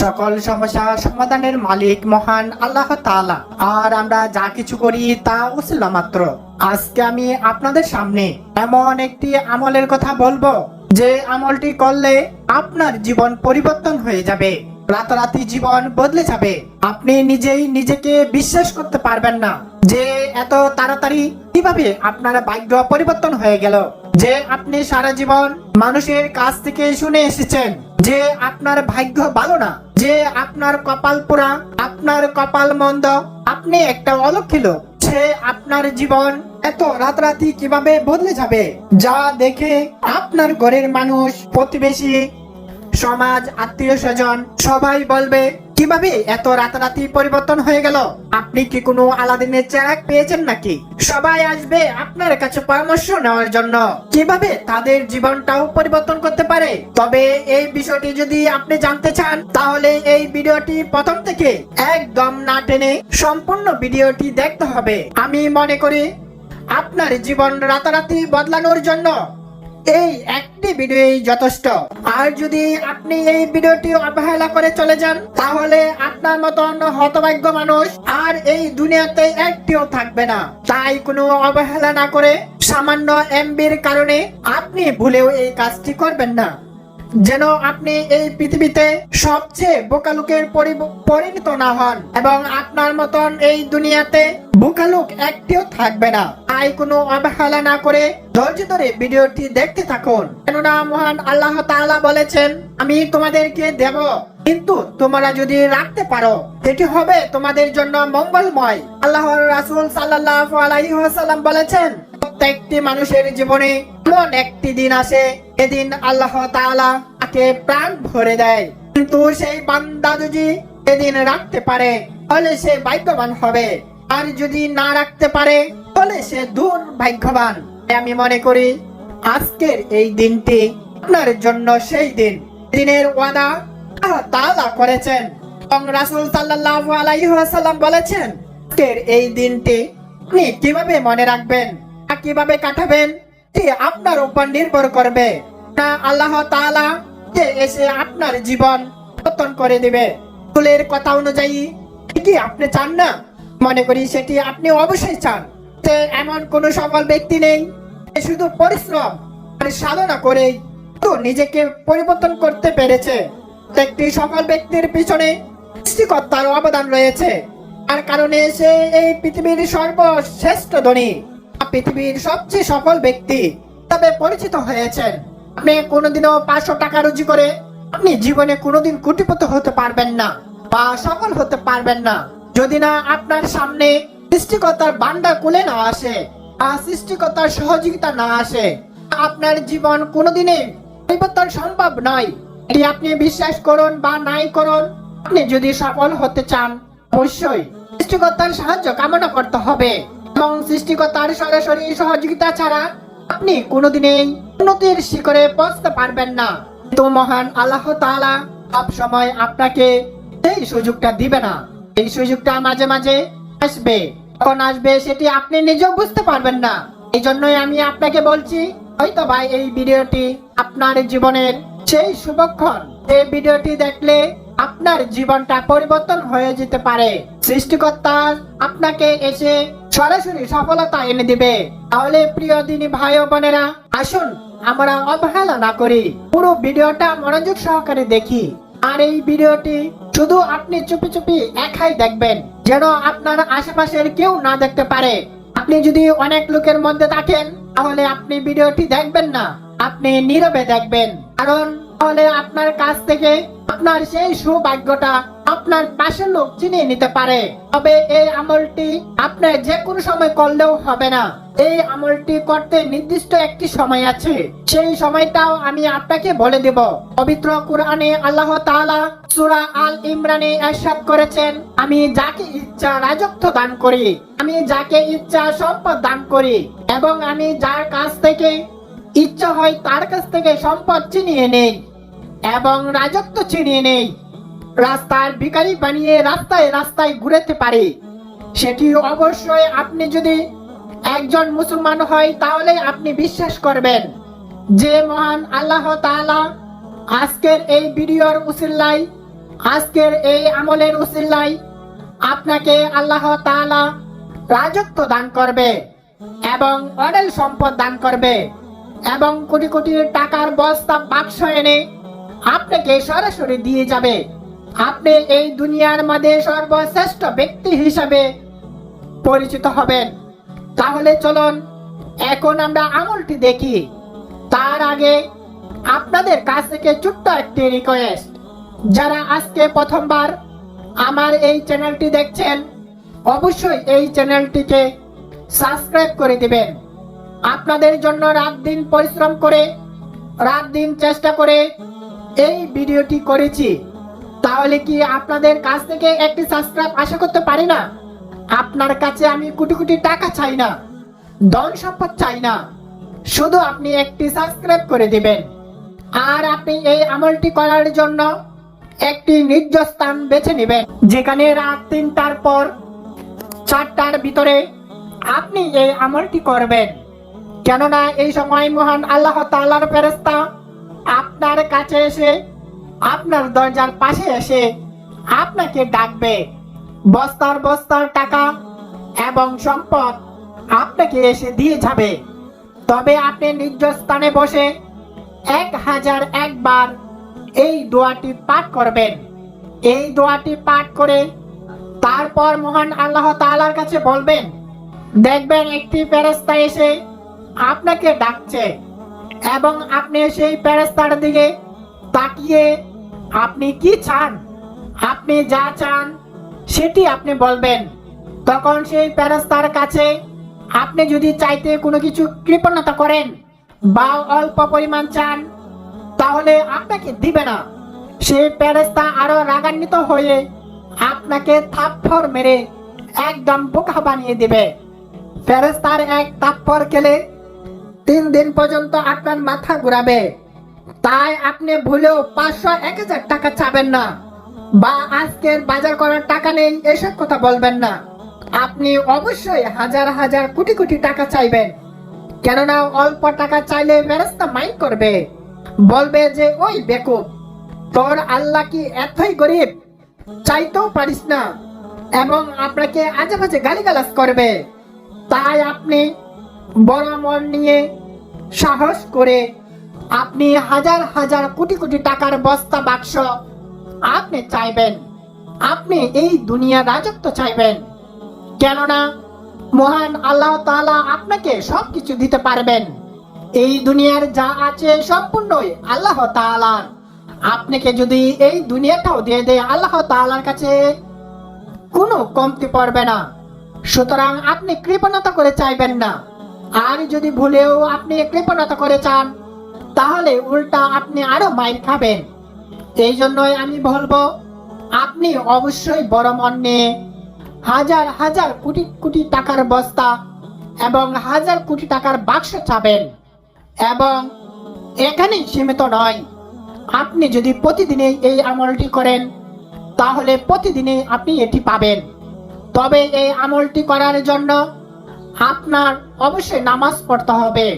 সকল সমস্যা সমাধানের মালিক মহান আল্লাহ তাআলা। আর আমরা যা কিছু করি তা উসিলা মাত্র। আজকে আমি আপনাদের সামনে এমন একটি আমলের কথা বলব, যে আমলটি করলে আপনার জীবন পরিবর্তন হয়ে যাবে, রাতারাতি জীবন বদলে যাবে। আপনি নিজেই নিজেকে বিশ্বাস করতে পারবেন না যে এত তাড়াতাড়ি কীভাবে আপনার ভাগ্য পরিবর্তন হয়ে গেল। যে আপনি সারা জীবন মানুষের কাছ থেকে শুনে এসেছেন, যে আপনার ভাগ্য ভালো না, যে আপনার কপাল পোড়া, আপনার কপাল মন্দ, আপনি একটা অলক্ষী লোক, সে আপনার জীবন এত রাতারাতি কীভাবে বদলে যাবে? যা দেখে আপনার ঘরের মানুষ প্রতিবেশী সমাজ, আত্মীয় স্বজন, সবাই বলবে, কীভাবে এত রাতারাতি পরিবর্তন হয়ে গেল? আপনি কি কোনো আলাদিনের চেরাক পেয়েছেন নাকি? সবাই আসবে আপনার কাছে পরামর্শ নেওয়ার জন্য। কীভাবে তাদের জীবনটাও পরিবর্তন করতে পারে? তবে এই বিষয়টি যদি আপনি জানতে চান, তাহলে এই ভিডিওটি প্রথম থেকে একদম না টেনে সম্পূর্ণ ভিডিওটি দেখতে হবে। আমি মনে করি, আপনার জীবন রাতারাতি বদলানোর জন্য এই একটি ভিডিওই যথেষ্ট। আর যদি আপনি এই ভিডিওটি অবহেলা করে চলে যান, তাহলে আপনার মতন হতভাগ্য মানুষ আর এই দুনিয়াতে একটিও থাকবে না। তাই কোনো অবহেলা না করে সামান্য এমবির কারণে আপনি ভুলেও এই কাজটি করবেন না। যেন আপনি এই পৃথিবীতে সবচেয়ে বোকালুকের পরিণত না হন এবং আপনার মতন এই দুনিয়াতে বোকালুক একটিও থাকবে না। তাই কোনো অবহেলা না করে ধৈর্য ধরে ভিডিওটি দেখতে থাকুন। কেননা মহান আল্লাহ তাআলা বলেছেন, আমি তোমাদেরকে দেব, কিন্তু তোমরা যদি রাখতে পারো এটি হবে তোমাদের জন্য মঙ্গলময়। আল্লাহর রাসূল আলাইহি ওয়াসাল্লাম বলেছেন, প্রত্যেকটি মানুষের জীবনে এমন একটি দিন আসে এদিন আল্লাহ তাআলা তাকে প্রাণ ভরে দেয়। কিন্তু সেই বান্দা যদি এদিন রাখতে পারে, তাহলে সে ভাগ্যবান হবে। আর যদি না রাখতে পারে, তাহলে সে দুর্ভাগ্যবান। তাই আমি মনে করি, আজকের এই দিনটি আপনার জন্য সেই দিন। দিনের ওয়াদা তাআলা করেছেন। এবং রাসূল সাল্লাল্লাহু আলাইহি বলেছেন, আজকের এই দিনটি আপনি কীভাবে মনে রাখবেন কীভাবে কাটাবেন? এটি আপনার উপর নির্ভর করবে না আল্লাহ তাআলা যে এসে আপনার জীবন পতন করে দিবে। ফুলের কথা অনুযায়ী কি আপনি চান না? মনে করি সেটি আপনি অবশ্যই চান। তে এমন কোন সফল ব্যক্তি নেই শুধু পরিশ্রম আর সাধনা করেই তো নিজেকে পরিবর্তন করতে পেরেছে। একটি সফল ব্যক্তির পিছনে সৃষ্টিকর্তার অবদান রয়েছে। আর কারণে সে এই পৃথিবীর সর্বশ্রেষ্ঠ ধনী। পৃথিবীর সবচেয়ে সফল ব্যক্তি তবে পরিচিত হয়েছেন। আপনি কোনোদিনও পাঁচশো টাকা রুজি করে আপনি জীবনে কোনোদিন কোটিপতি হতে পারবেন না বা সফল হতে পারবেন না। যদি না আপনার সামনে সৃষ্টিকর্তার বান্ডা কুলে না আসে আর সৃষ্টিকর্তার সহযোগিতা না আসে, আপনার জীবন কোনোদিনই পরিবর্তন সম্ভব নয়। এটি আপনি বিশ্বাস করুন বা নাই করুন, আপনি যদি সফল হতে চান, অবশ্যই সৃষ্টিকর্তার সাহায্য কামনা করতে হবে। এবং সৃষ্টিকর্তার সরাসরি সহযোগিতা ছাড়া আপনি কোনোদিনই উন্নতির শিখরে পৌঁছতে পারবেন না। কিন্তু মহান আল্লাহ তাআলা সব সময় আপনাকে এই সুযোগটা দিবে না। এই সুযোগটা মাঝে মাঝে আসবে। কখন আসবে সেটি আপনি নিজেও বুঝতে পারবেন না। এই জন্যই আমি আপনাকে বলছি, হয়তো ভাই এই ভিডিওটি আপনার জীবনের সেই শুভক্ষণ। এই ভিডিওটি দেখলে আপনার জীবনটা পরিবর্তন হয়ে যেতে পারে। সৃষ্টিকর্তা আপনাকে এসে সরাসরি সফলতা এনে দিবে। তাহলে প্রিয় দিনী ভাই ও বোনেরা, আসুন আমরা অবহেলা না করি। পুরো ভিডিওটা মনোযোগ সহকারে দেখি। আর এই ভিডিওটি শুধু আপনি চুপি চুপি একাই দেখবেন, যেন আপনার আশেপাশের কেউ না দেখতে পারে। আপনি যদি অনেক লোকের মধ্যে থাকেন, তাহলে আপনি ভিডিওটি দেখবেন না, আপনি নীরবে দেখবেন। কারণ তাহলে আপনার কাছ থেকে আপনার সেই সৌভাগ্যটা আপনার পাশের লোক চিনিয়ে নিতে পারে তবে এই আমলটি আপনার যে কোনো সময় করলেও হবে না এই আমলটি করতে নির্দিষ্ট একটি সময় আছে সেই সময়টাও আমি আপনাকে বলে দেব পবিত্র কোরআনে আল্লাহ তাআলা সূরা আল ইমরানে ارشاد করেছেন আমি যাকে ইচ্ছা রাজত্ব দান করি আমি যাকে ইচ্ছা সম্পদ দান করি এবং আমি যার কাছ থেকে ইচ্ছা হয় তার কাছ থেকে সম্পদ ছিনিয়ে নেই এবং রাজত্ব ছিনিয়ে নেই রাস্তার ভিখারি বানিয়ে রাস্তায় রাস্তায় ঘুরেতে পারে। সেটি অবশ্যই আপনি যদি একজন মুসলমান হয়, তাহলে আপনি বিশ্বাস করবেন যে মহান আল্লাহ তাআলা আজকের এই ভিডিওর উসিল্লাই আজকের এই আমলের উসিল্লাই আপনাকে আল্লাহ তাআলা রাজত্ব দান করবে এবং অডেল সম্পদ দান করবে এবং কোটি কোটি টাকার বস্তা বাক্স এনে আপনাকে সরাসরি দিয়ে যাবে। আপনি এই দুনিয়ার মধ্যে সর্বশ্রেষ্ঠ ব্যক্তি হিসাবে পরিচিত হবেন। তাহলে চলুন, এখন আমরা আমলটি দেখি। তার আগে আপনাদের কাছ থেকে ছোট্ট একটি রিকোয়েস্ট যারা আজকে প্রথমবার আমার এই চ্যানেলটি দেখছেন, অবশ্যই এই চ্যানেলটিকে সাবস্ক্রাইব করে দিবেন। আপনাদের জন্য রাত দিন পরিশ্রম করে, রাত দিন চেষ্টা করে এই ভিডিওটি করেছি। তাহলে কি আপনাদের কাছ থেকে একটি সাবস্ক্রাইব আশা করতে পারি না? আপনার কাছে আমি কোটি কোটি টাকা চাই না, ধন সম্পদ চাই না, শুধু আপনি একটি সাবস্ক্রাইব করে দিবেন। আর আপনি এই আমলটি করার জন্য একটি নির্দিষ্ট স্থান বেছে নেবেন। যেখানে রাত তিনটার পর চারটার ভিতরে আপনি এই আমলটি করবেন। কেননা এই সময় মহান আল্লাহ তাআলার ফেরেশতা আপনার কাছে এসে আপনার দরজার পাশে এসে আপনাকে ডাকবে। বস্তার বস্তার টাকা এবং সম্পদ আপনাকে এসে দিয়ে যাবে। তবে আপনি নিজ স্থানে বসে এক হাজার একবার এই দোয়াটি পাঠ করবেন। এই দোয়াটি পাঠ করে তারপর মহান আল্লাহ তালার কাছে বলবেন, দেখবেন একটি ফেরেশতা এসে আপনাকে ডাকছে এবং আপনি সেই ফেরেশতার দিকে তাকিয়ে আপনি কি চান? আপনি যা চান, সেটি আপনি বলবেন। তখন সেই ফেরেশতার কাছে আপনি যদি চাইতে কোনো কিছু কৃপণতা করেন বা অল্প পরিমাণ চান, তাহলে আপনাকে দিবে না। সেই ফেরেশতা আরও রাগান্বিত হয়ে আপনাকে থাপ্পড় মেরে একদম বোকা বানিয়ে দিবে। ফেরেশতার এক থাপ্পড় খেলে তিন দিন পর্যন্ত আপনার মাথা ঘুরাবে। তাই আপনি ভুলেও পাঁচশো এক হাজার টাকা চাবেন না। বা আজকের বাজার করার টাকা নেই, এসব কথা বলবেন না। আপনি অবশ্যই হাজার হাজার কোটি কোটি টাকা চাইবেন। কেননা অল্প টাকা চাইলে ফেরেশতা মাইন্ড করবে। বলবে যে, ওই বেকুব, তোর আল্লাহ কি এতই গরিব? চাইতেও পারিস না। এবং আপনাকে আজে বাজে গালিগালাজ করবে। তাই আপনি বড় মন নিয়ে সাহস করে আপনি হাজার হাজার কোটি কোটি টাকার বস্তা বাক্স আপনি চাইবেন। আপনি এই দুনিয়ার রাজত্ব চাইবেন। কেননা মহান আল্লাহ তাআলা আপনাকে সবকিছু দিতে পারবেন। এই দুনিয়ার যা আছে সম্পূর্ণই আল্লাহ তাআলার। আপনাকে যদি এই দুনিয়াটাও দিয়ে দেয় আল্লাহ তাআলার কাছে, কোনো কমতি পড়বে না। সুতরাং আপনি কৃপণতা করে চাইবেন না। আর যদি ভুলেও আপনি কৃপণতা করে চান তাহলে উল্টা আপনি আরও মাইর খাবেন। এই জন্যই আমি বলব, আপনি অবশ্যই বড় মন নিয়ে হাজার হাজার কোটি কোটি টাকার বস্তা এবং হাজার কোটি টাকার বাক্স চাবেন এবং এখানেই সীমিত নয়। আপনি যদি প্রতিদিনে এই আমলটি করেন, তাহলে প্রতিদিনে আপনি এটি পাবেন। তবে এই আমলটি করার জন্য আপনার অবশ্যই নামাজ পড়তে হবে।